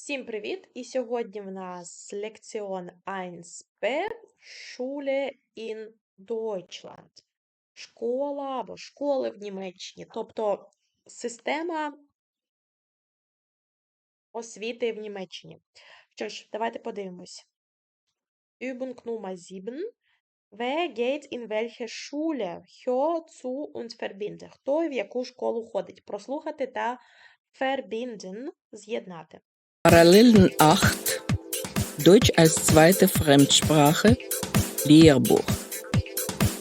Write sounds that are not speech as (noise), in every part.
Всім привіт! І сьогодні в нас лекціон 1b Schule in Deutschland. Школа або школи в Німеччині. Тобто система освіти в Німеччині. Що ж, давайте подивимось. Übung Nummer 7. Wer geht in welche Schule? Hör zu und verbinde. Хто в яку школу ходить? Прослухати та verbinden – з'єднати. Parallelen 8 Deutsch als zweite Fremdsprache Lehrbuch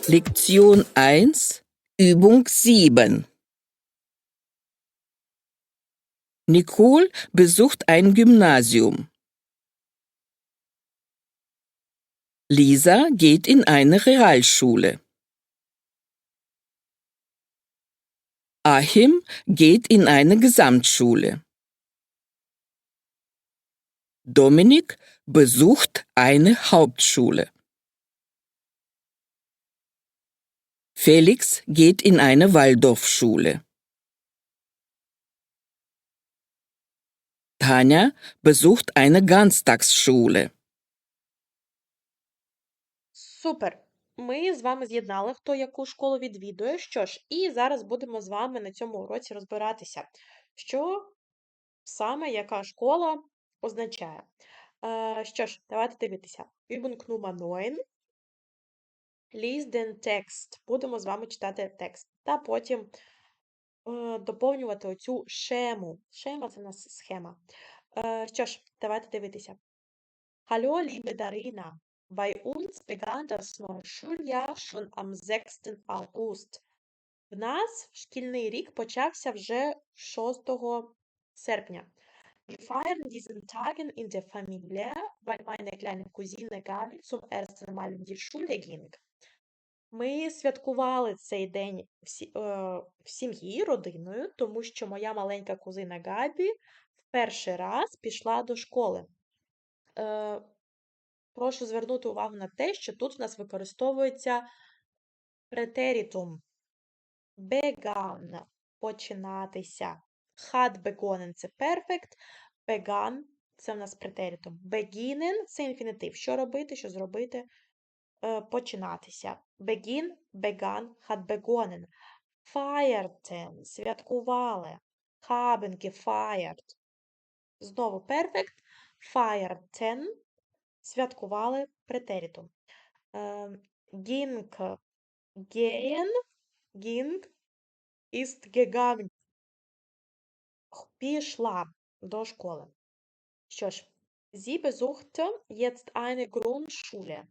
Lektion 1 Übung 7 Nicole besucht ein Gymnasium. Lisa geht in eine Realschule. Achim geht in eine Gesamtschule. Dominik besucht eine Hauptschule. Felix geht in eine Waldorfschule. Tanja besucht eine Ganztagsschule. Супер! Ми з вами з'єднали, хто яку школу відвідує. Що ж, і зараз будемо з вами на цьому уроці розбиратися, що саме яка школа означає. Е, що ж, давайте дивитися. Übung Nummer 9. Lies den Text. Будемо з вами читати текст. Та потім е, доповнювати оцю шему. Шема це у нас схема. Е, що ж, давайте дивитися. Hallo, liebe Darina. Bei uns begann das neue Schuljahr schon am 6. August. В нас шкільний рік почався вже 6 серпня. Wir feiern diesen Tagen in der Familie, weil meine kleine Cousine Gabi zum ersten Mal in die Schule ging. Ми святкували цей день в, сі- е, в сім'ї, родиною, тому що моя маленька кузина Габі в перший раз пішла до школи. Е, прошу звернути увагу на те, що тут в нас використовується претерітум. Began – починатися. Had begonnen – це perfect. Began – це в нас претерітум. Beginnen – це інфінітив. Що робити, що зробити? Е, починатися. Begin, began, had begonnen. Feierten – святкували. Haben gefeiert. Знову perfect. Feierten – святкували претерітум. Е, ging, gehen, ging, ist gegangen. Пішла до школи. Що ж, sie besuchte jetzt eine Grundschule.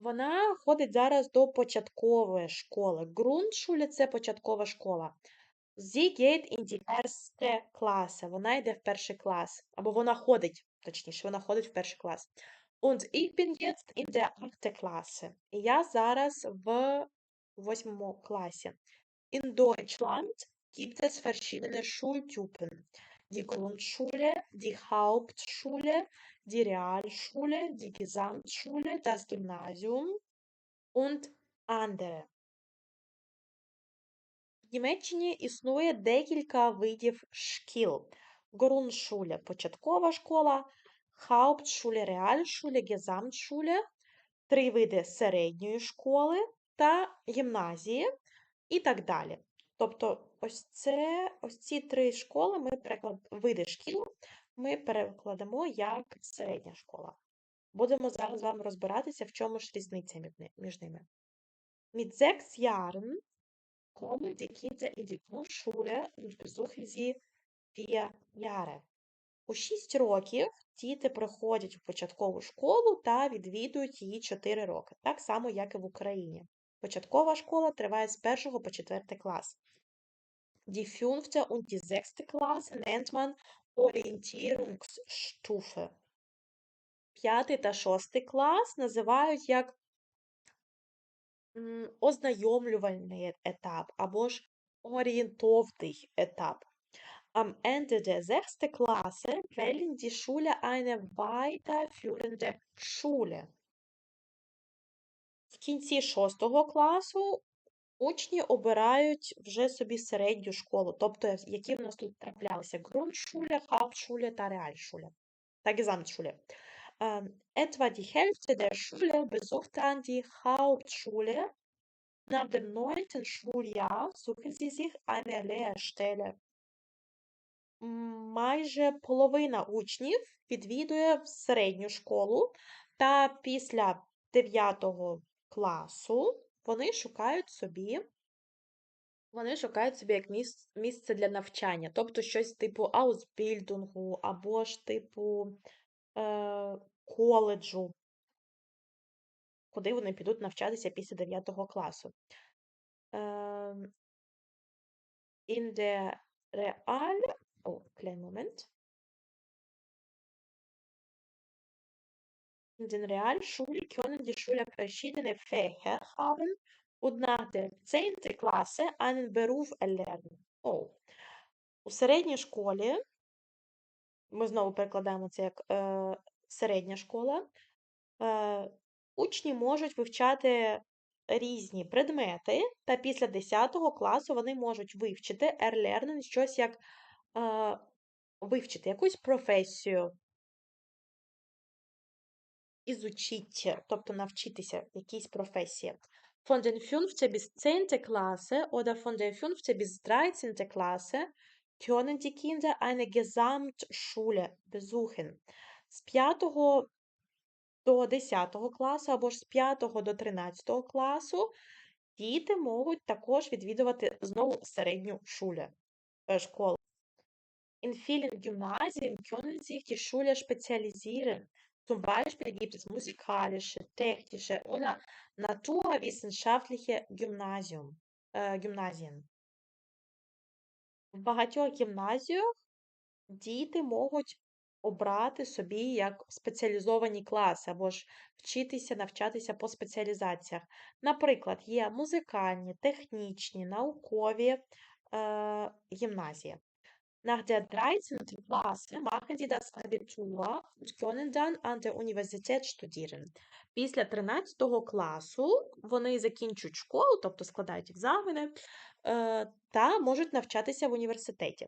Вона ходить зараз до початкової школи. Grundschule – це початкова школа. Sie geht in die erste Klasse. Вона йде в перший клас. Або вона ходить, точніше, вона ходить в перший клас. Und ich bin jetzt in der 8. Klasse. І я зараз в восьмому класі. In Deutschland gibt es verschiedene Schultypen. Die Grundschule, die Hauptschule, die Realschule, die Gesamtschule, das Gymnasium und andere. В Німеччині існує декілька видів шкіл. Grundschule – початкова школа, Hauptschule, Realschule, Gesamtschule, три види середньої школи та гімназії і так далі. Тобто, ось це, ось ці три школи ми переклад, види шкіл ми перекладемо як середня школа. Будемо зараз з вами розбиратися, в чому ж різниця між ними. Mit sechs Jahren kommen die Kinder in die Grundschule und. У 6 років діти приходять у початкову школу та відвідують її 4 роки, так само, як і в Україні. Початкова школа триває з 1 по 4 клас. Die fünfte und die sechste Klasse nennt man Orientierungsstufe. П'ятий та шостий клас називають як ознайомлювальний етап або ж орієнтовний етап. Am Ende der sechsten Klasse wählen die Schule eine weiterführende Schule. В кінці шостого класу Учні обирають вже собі середню школу, тобто які в нас тут траплялися: Grundschule, Hauptschule та. Ähm, dann die Hauptschule. Nach dem neunten Schuljahr suchen sie sich eine Lehrstelle. М, Майже половина учнів відвідує середню школу, та після 9 класу вони шукають собі, вони шукають собі як місце для навчання, тобто щось типу аусбільдингу або ж типу е, коледжу, куди вони підуть навчатися після 9 класу. Ем, in der Real... Oh, kleinen Moment. Den Realschulen können die Schüler verschiedene Fächer haben und nach der 10. Klasse einen Beruf erlernen. Oh. У середній школі, ми знову перекладаємо це як е, середня школа, е, учні можуть вивчати різні предмети, та після 10 класу вони можуть вивчити erlernen щось як е, вивчити якусь професію, ізучіть, тобто навчитися якійсь професії. Von den 5. bis 10. Klasse oder von der 5. bis 13. Klasse können die Kinder eine Gesamtschule besuchen. З 5 до 10 класу або ж з 5 до 13 класу діти можуть також відвідувати знову середню шуле, е, школу. In vielen Gymnasien können sich die Schüler spezialisieren. Zum Beispiel gibt es musikalische, technische oder naturwissenschaftliche Gymnasium, äh, Gymnasien. В багатьох гімназіях діти можуть обрати собі як спеціалізовані класи або ж вчитися, навчатися по спеціалізаціях. Наприклад, є музикальні, технічні, наукові е, гімназії. Nach der 13. Klasse machen sie das Abitur und können dann an der Universität studieren. Після 13 класу вони закінчують школу, тобто складають екзамени, е, та можуть навчатися в університеті.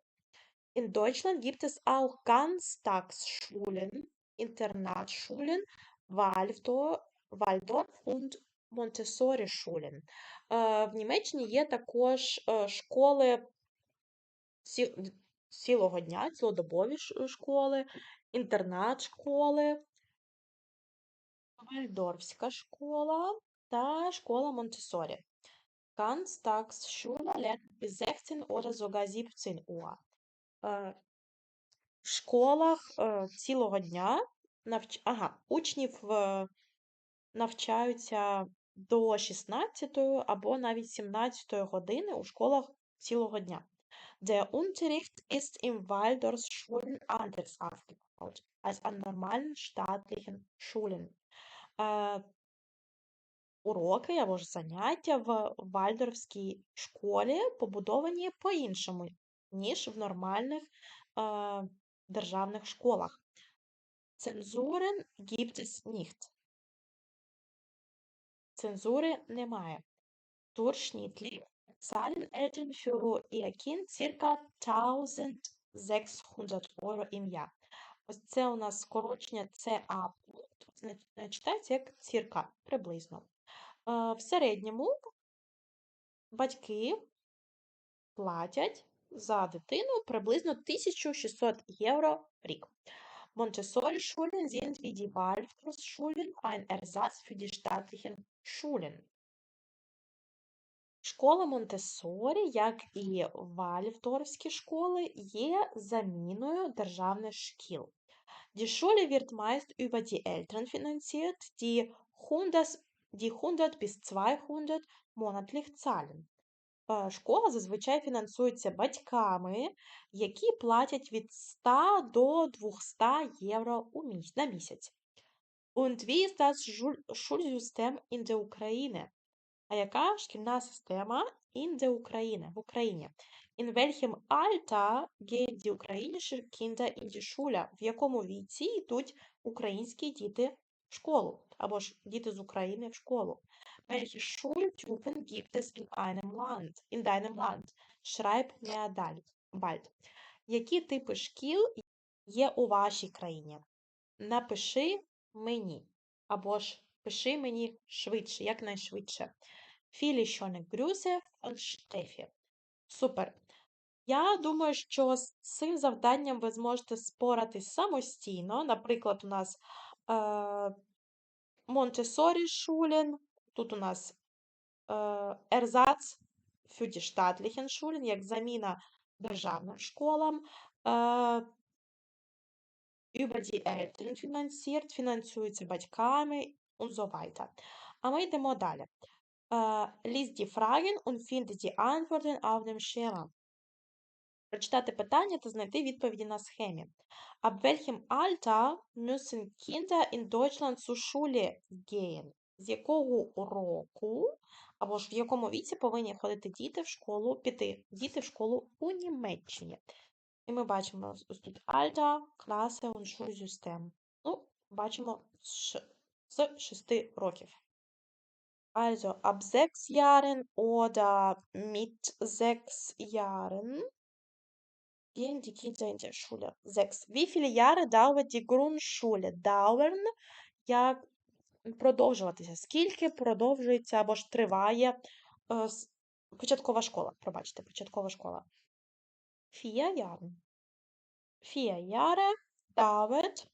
In Deutschland gibt es auch Ganztagsschulen, Internatsschulen, Waldorf, und Montessori-Schulen. Е, В Німеччині є також е, школи цілого дня, цілодобові школи, інтернат-школи, Вальдорфська школа та школа Монтессорі. Ganztagsschule lernt bis 16 oder sogar 17 Uhr. В школах е, цілого дня навч... ага, учнів е, навчаються до 16 або навіть 17 години у школах цілого дня. Der Unterricht ist in Waldorfschulen anders aufgebaut als an normalen staatlichen Schulen. Е, Уроки або ж заняття в Вальдорфській школі побудовані по-іншому, ніж в нормальних е, державних школах. Цензурен gibt es nicht. Цензури немає. Durchschnittlich zahlen Eltern für ihr Kind circa 1600 Euro im Jahr. Ось це у нас скорочення ЦА. Як приблизно. Е, В середньому батьки платять за дитину приблизно 1600 євро в рік. Ein Ersatz für die staatlichen Schulen. Школа Монтессорі, як і Вальфдорфські школи, є заміною державних шкіл. Die Schule wird meist über die Eltern finanziert, die 100, die 100 bis 200 monatlich zahlen. Е, Школа зазвичай фінансується батьками, які платять від 100 до 200 євро у міс- на місяць. Und wie ist das Schulsystem in der Ukraine? А яка шкільна система in der в Україні? In welchem Alter gehen die ukrainische Kinder in die Schule? В якому віці йдуть українські діти школу, або ж діти з України в школу. Welche Schultypen gibt es in einem Land? In deinem Land? Schreib mir bald. Які типи шкіл є у вашій країні? Напиши мені, або ж пиши мені швидше, якнайшвидше. Schöne Grüße von Steffi. Супер. Я думаю, що з цим завданням ви зможете споратись самостійно. Наприклад, у нас е, Montessori Schulen, тут у нас е, Ersatz für die як заміна державним школам. Е, über die Eltern finanziert, фінансується батьками und so weiter. А ми йдемо далі. Lies die Fragen und finde die Antworten auf dem Schema. Прочитати питання та знайти відповіді на схемі. Ab welchem Alter müssen Kinder in Deutschland zur Schule gehen? З якого року, або ж в якому віці повинні ходити діти в школу, піти діти в школу у Німеччині? І ми бачимо тут Alter, Klasse und Schulsystem. Ну, бачимо з з 6 років. Also ab sechs Jahren oder mit sechs Jahren gehen die Kinder in die Schule. Sechs. Wie viele Jahre dauert die Grundschule? Dauern як продовжуватися. Скільки продовжується або ж триває е, початкова школа? Пробачте, початкова школа. Vier Jahre. Vier Jahre dauert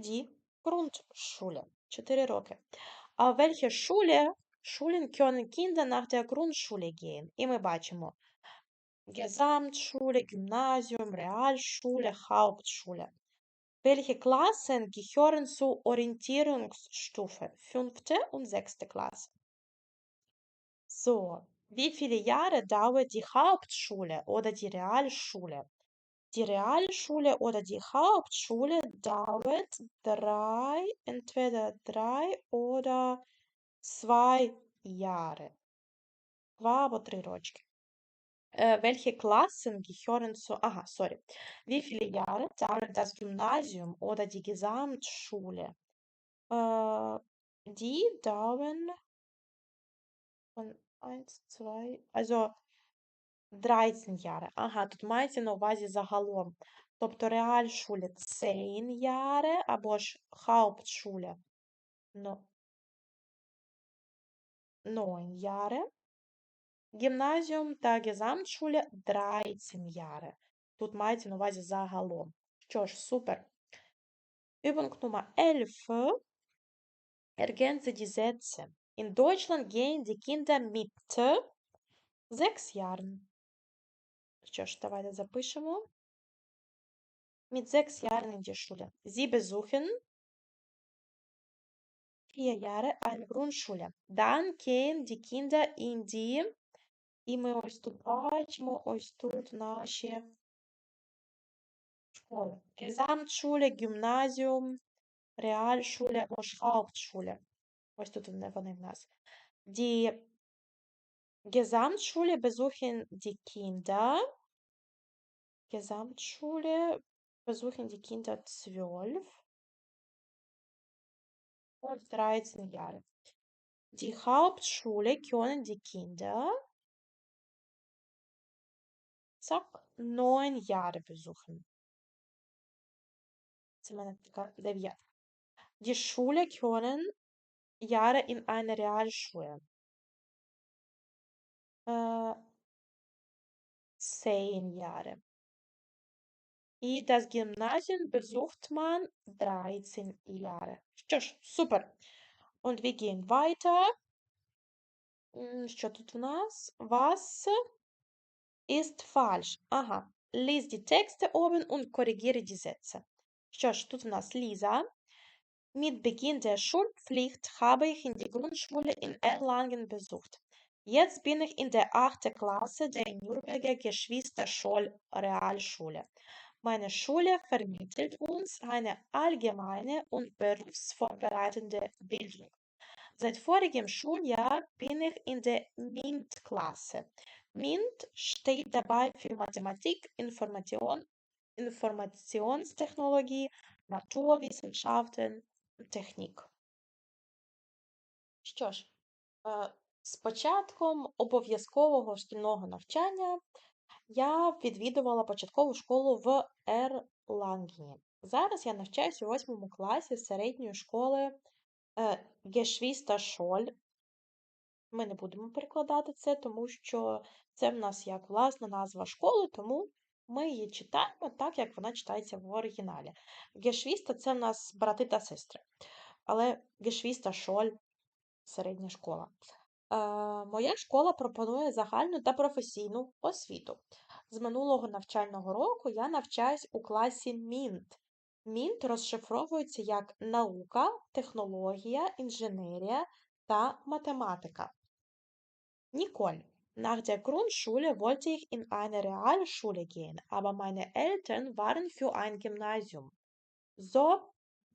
die Grundschule. Чотири роки. А в welche Schule, Schulen können Kinder nach der Grundschule gehen? І ми бачимо Gesamtschule, Gymnasium, Realschule, Hauptschule. Welche Klassen gehören zur Orientierungsstufe? Fünfte und sechste Klasse. So, wie viele Jahre dauert die Hauptschule oder die Realschule? Die Realschule oder die Hauptschule dauert drei, entweder drei oder zwei Jahre. Два або три рочки. Äh, welche Klassen gehören zu, aha, sorry. Wie viele Jahre dauert das Gymnasium oder die Gesamtschule? Äh, die dauern von 1, 2, also 13 Jahre. Ага, тут мається на увазі загалом. Тобто Realschule 10 Jahre або ж Hauptschule ну, 9 Jahre. Гімназіум та Gesamtschule 13 Jahre. Тут мається на увазі загалом. Що ж, супер. Übung Nummer 11. Ergänze die Sätze. In Deutschland gehen die Kinder mit 6 Jahren. Що ж, давайте запишемо. Mit 6 Jahren in die Schule. Sie besuchen 4 Jahre eine Grundschule. Dann gehen die Kinder in die І ми ось тут бачимо, ось тут наші школи. Gesamtschule, Gymnasium, Realschule або ж Hauptschule. Ось тут вони вони в нас. Die Gesamtschule besuchen die Kinder. Gesamtschule besuchen die Kinder 12 und 13 Jahre. Die Hauptschule können die Kinder zack, 9 Jahre besuchen. Die Schule können Jahre in einer Realschule. Äh, zehn Jahre. І das Gymnasium besucht man 13 Jahre. Що ж, супер. Und wir gehen weiter. М, Що тут в нас? Was ist falsch? Ага. Lies die Texte oben und korrigiere die Sätze. Що ж, тут в нас Lisa. Mit Beginn der Schulpflicht habe ich in die Grundschule in Erlangen besucht. Jetzt bin ich in der 8. Klasse der Nürnberger Geschwister-Scholl Realschule. Meine Schule vermittelt uns eine allgemeine und berufsvorbereitende Bildung. Seit vorigem Schuljahr bin ich in der MINT-Klasse. MINT steht dabei für Mathematik, Information, Informationstechnologie, Naturwissenschaften, Technik. Що ж, е, з початком обов'язкового шкільного навчання я відвідувала початкову школу в Ерлангені. Зараз я навчаюся у восьмому класі середньої школи е, Geschwisterschule. Ми не будемо перекладати це, тому що це в нас як власна назва школи, тому ми її читаємо так, як вона читається в оригіналі. Geschwister – це в нас брати та сестри. Але Geschwisterschule – середня школа. Е, моя школа пропонує загальну та професійну освіту. З минулого навчального року я навчаюсь у класі МІНТ. МІНТ розшифровується як наука, технологія, інженерія та математика. Nicole. Nach der Grundschule wollte ich in eine Realschule gehen, aber meine Eltern waren für ein Gymnasium. So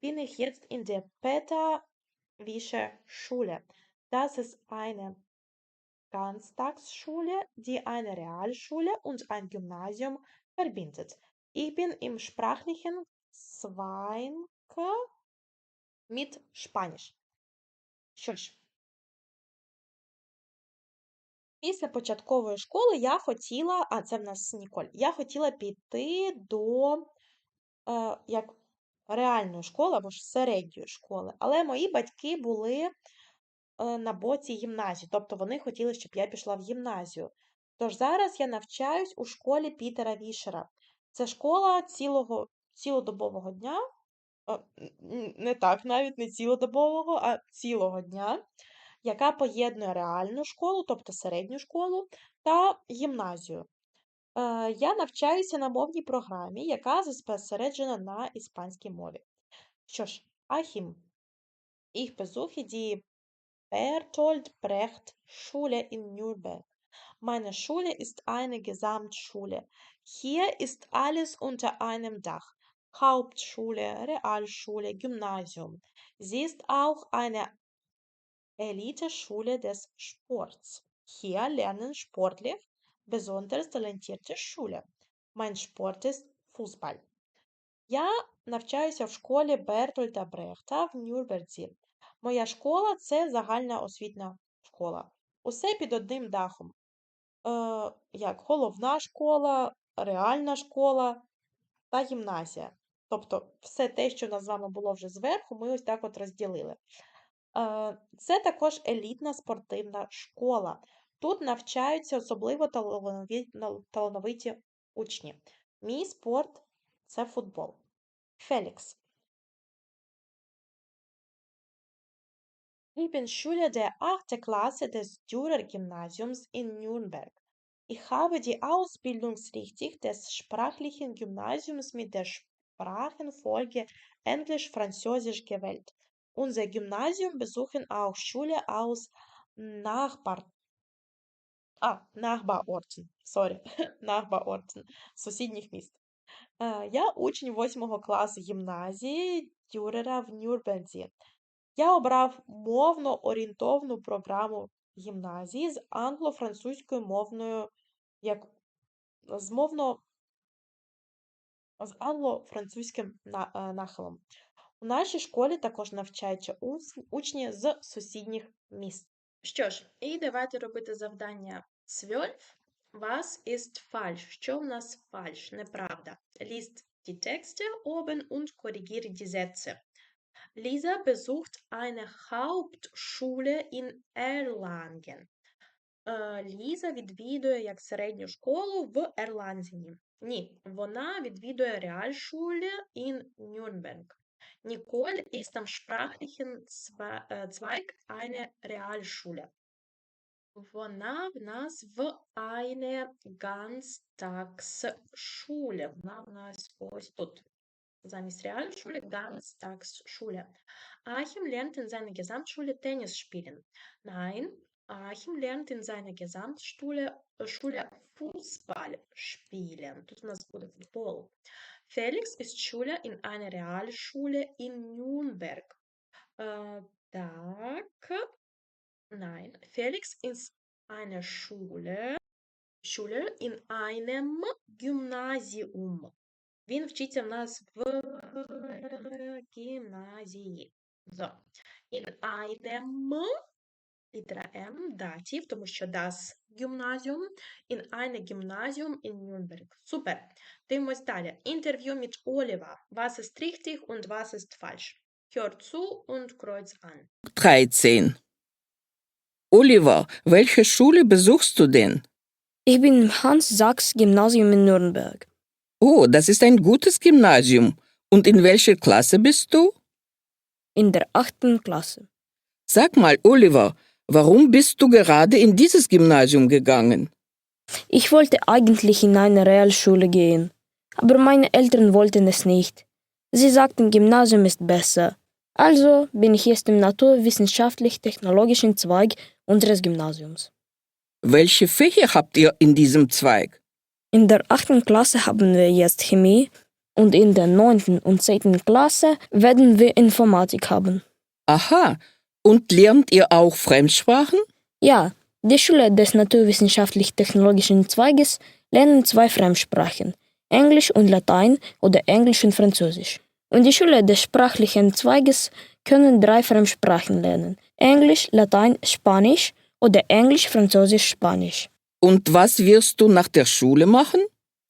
bin ich jetzt in der Peter-Wischer Schule. Das ist eine Ganztagsschule, die eine Realschule und ein Gymnasium verbindet. Ich bin im sprachlichen Zweinke mit Spanisch. Що після початкової школи я хотіла, а це в нас Ніколь, я хотіла піти до е, як реальної школи або ж середньої школи. Але мої батьки були е, на боці гімназії, тобто вони хотіли, щоб я пішла в гімназію. Тож зараз я навчаюсь у школі Пітера Вішера. Це школа цілого, цілодобового дня, не так, навіть не цілодобового, а цілого дня, яка поєднує реальну школу, тобто середню школу, та гімназію. Е, Я навчаюся на мовній програмі, яка зосереджена на іспанській мові. Що ж, Ахім, ich besuche die Bertolt Brecht Schule in Nürnberg. Meine Schule ist eine Gesamtschule. Hier ist alles unter einem Dach. Hauptschule, Realschule, Gymnasium. Sie ist auch eine Eliteschule des Sports. Hier lernen sportlich besonders talentierte Schüler. Mein Sport ist Fußball. Я навчаюся в школі Бертольда Брехта в Нюрнберзі. Моя школа це загальна освітня школа. Усе під одним дахом. Е, як головна школа, реальна школа та гімназія. Тобто все те, що в нас з вами було вже зверху, ми ось так от розділили. Е, Це також елітна спортивна школа. Тут навчаються особливо талановиті учні. Мій спорт це футбол. Фелікс. Ich bin Schüler der 8. Klasse des Dürer-Gymnasiums in Nürnberg. Ich habe die Ausbildungsrichtung des sprachlichen Gymnasiums mit der Sprachenfolge Englisch-Französisch gewählt. Unser Gymnasium besuchen auch Schüler aus Nachbar а, Nachbarorten, sorry, (laughs) Nachbarorten, сусідніх міст. Е, Я учень 8 класу гімназії Дюрера в Нюрнберзі. Я обрав мовно орієнтовну програму гімназії з англо-французькою мовною, як з мовно з англо-французьким е, нахилом. У нашій школі також навчаються учні з сусідніх міст. Що ж, і давайте робити завдання 12. Was ist falsch? Що в нас фальш? Неправда. Liest die Texte oben und korrigiere die Sätze. Lisa besucht eine Hauptschule in Erlangen. Е, Ліза відвідує як середню школу в Ерланзені. Ні, вона відвідує Realschule in Nürnberg. Nicole ist am sprachlichen е, Zweig eine Realschule. Вона в нас в eine Ganztagsschule. Вона в нас ось тут. Замість Realschule Ganztagsschule. Achim lernt in seiner Gesamtschule Tennis spielen. Nein, Achim lernt in seiner Gesamtschule äh, Schule Fußball spielen. Тут у нас буде футбол. Felix ist Schüler in einer Realschule in Nürnberg. Äh, так. Nein, Felix ist eine Schule, Schüler in einem Gymnasium. Він вчиться в нас в гімназії. So. In einem, літера М, датів, тому що das Gymnasium, in eine Gymnasium in Nürnberg. Супер. Дивимось далі. Interview mit Oliver. Was ist richtig und was ist falsch? Hör zu und kreuz an. 13. Oliver, welche Schule besuchst du denn? Ich bin im Hans-Sachs-Gymnasium in Nürnberg. Oh, das ist ein gutes Gymnasium. Und in welcher Klasse bist du? In der achten Klasse. Sag mal, Oliver, warum bist du gerade in dieses Gymnasium gegangen? Ich wollte eigentlich in eine Realschule gehen, aber meine Eltern wollten es nicht. Sie sagten, Gymnasium ist besser. Also bin ich jetzt im naturwissenschaftlich-technologischen Zweig unseres Gymnasiums. Welche Fächer habt ihr in diesem Zweig? In der achten Klasse haben wir jetzt Chemie und in der neunten und zehnten Klasse werden wir Informatik haben. Aha, und lernt ihr auch Fremdsprachen? Ja, die Schule des naturwissenschaftlich-technologischen Zweiges lernen zwei Fremdsprachen, Englisch und Latein oder Englisch und Französisch. Und die Schule des sprachlichen Zweiges können drei Fremdsprachen lernen, Englisch, Latein, Spanisch oder Englisch, Französisch, Spanisch. Und was wirst du nach der Schule machen?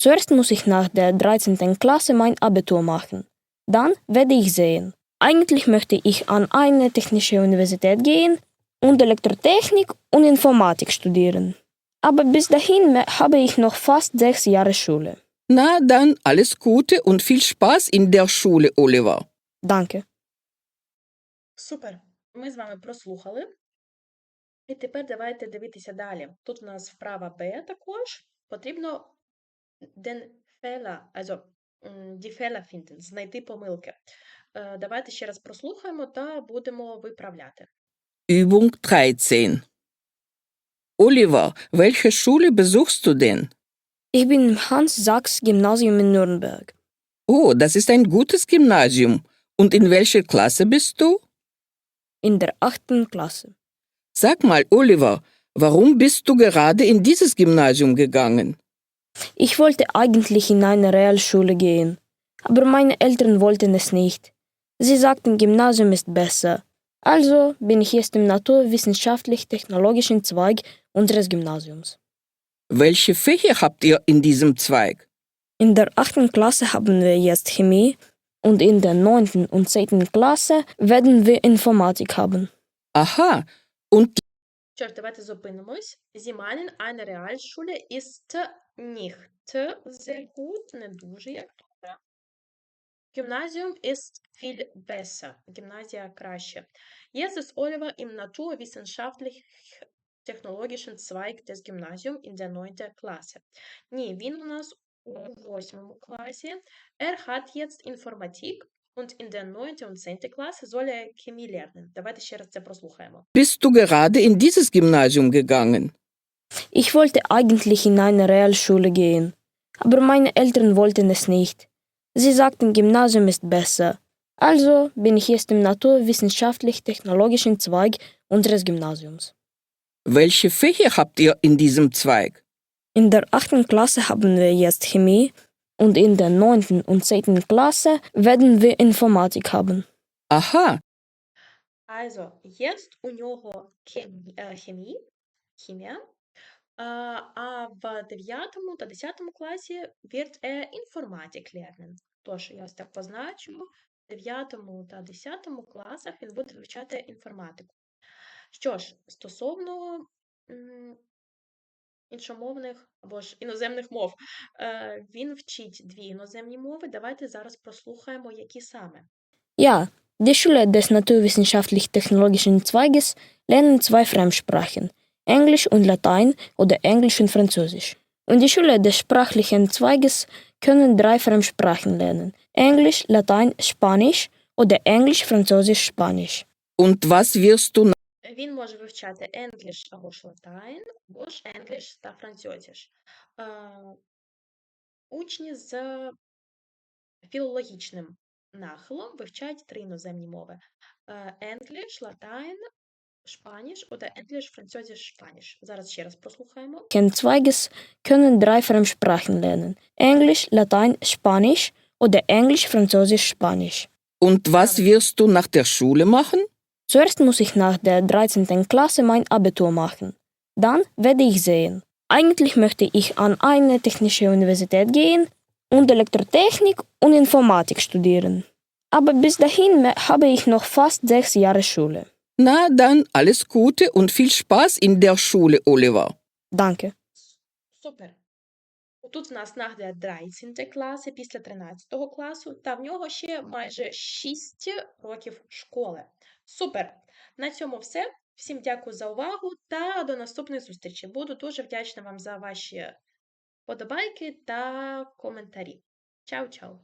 Zuerst muss ich nach der 13. Klasse mein Abitur machen. Dann werde ich sehen. Eigentlich möchte ich an eine technische Universität gehen und Elektrotechnik und Informatik studieren. Aber bis dahin me- habe ich noch fast sechs Jahre Schule. Na dann, alles Gute und viel Spaß in der Schule, Oliver. Danke. Супер. Ми з вами прослухали. І тепер давайте дивитися далі. Тут у нас вправа Б також. Потрібно den Fehler, also die Fehler finden, знайти помилки. Е, Давайте ще раз прослухаємо та будемо виправляти. Übung 13. Oliver, welche Schule besuchst du denn? Ich bin im Hans-Sachs-Gymnasium in Nürnberg. Oh, das ist ein gutes Gymnasium. Und in welcher Klasse bist du? In der achten Klasse. Sag mal, Oliver, warum bist du gerade in dieses Gymnasium gegangen? Ich wollte eigentlich in eine Realschule gehen, aber meine Eltern wollten es nicht. Sie sagten, Gymnasium ist besser. Also bin ich jetzt im naturwissenschaftlich-technologischen Zweig unseres Gymnasiums. Welche Fächer habt ihr in diesem Zweig? In der achten Klasse haben wir jetzt Chemie und in der neunten und zehnten Klasse werden wir Informatik haben. Aha, und Що давайте зупинимось. Sie meinen, eine Realschule ist nicht sehr gut, не дуже як добре. Gymnasium ist viel besser. Гімназія краще. Jetzt ist Oliver im naturwissenschaftlich-technologischen Zweig des Gymnasium in der 9. Klasse. Ні, він у нас у 8 класі. Er hat jetzt Informatik und in der 9. und 10. Klasse soll er Chemie lernen. Давайте ще раз це прослухаємо. bist du gerade in dieses Gymnasium gegangen? Ich wollte eigentlich in eine Realschule gehen, aber meine Eltern wollten es nicht. Sie sagten, Gymnasium ist besser. Also bin ich jetzt im naturwissenschaftlich-technologischen Zweig unseres Gymnasiums. Welche Fächer habt ihr in diesem Zweig? In der achten Klasse haben wir jetzt Chemie und in der neunten und zehnten Klasse werden wir Informatik haben. Aha, Also, jetzt у нього хем- е, хімія, а, в 9 та 10 класі wird er Informatik lernen. Тож, я ось так позначу, в 9 та 10 класах він буде вивчати інформатику. Що ж, стосовно іншомовних або ж іноземних мов, е, він вчить дві іноземні мови. Давайте зараз прослухаємо, які саме. Ja, die Schule des naturwissenschaftlich-technologischen Zweiges lernen zwei Fremdsprachen, Englisch und Latein oder Englisch und Französisch. Und die Schule des sprachlichen Zweiges können drei Fremdsprachen lernen, Englisch, Latein, Spanisch oder Englisch, Französisch, Spanisch. und was wirst du Він може вивчати English або ж Latein, або ж English та. Е, Учні з філологічним нахилом вивчають три іноземні мови: Е, English, Latein, Spanisch oder English, Französisch, Spanisch. Зараз ще раз прослухаємо. Zweiges können drei Fremdsprachen lernen, Englisch, Latein, Spanisch oder Englisch, Französisch, Spanisch. Und was wirst du nach der Schule machen? Zuerst muss ich nach der 13. Klasse mein Abitur machen. Dann werde ich sehen. Eigentlich möchte ich an eine technische Universität gehen und Elektrotechnik und Informatik studieren. Aber bis dahin me- habe ich noch fast sechs Jahre Schule. Na dann alles Gute und viel Spaß in der Schule, Oliver. Danke. Супер. Тут в нас Нагдя 13 класи після 13 класу, та в нього ще майже 6 років школи. Супер! На цьому все. Всім дякую за увагу та до наступної зустрічі. Буду дуже вдячна вам за ваші подобайки та коментарі. Чао-чао!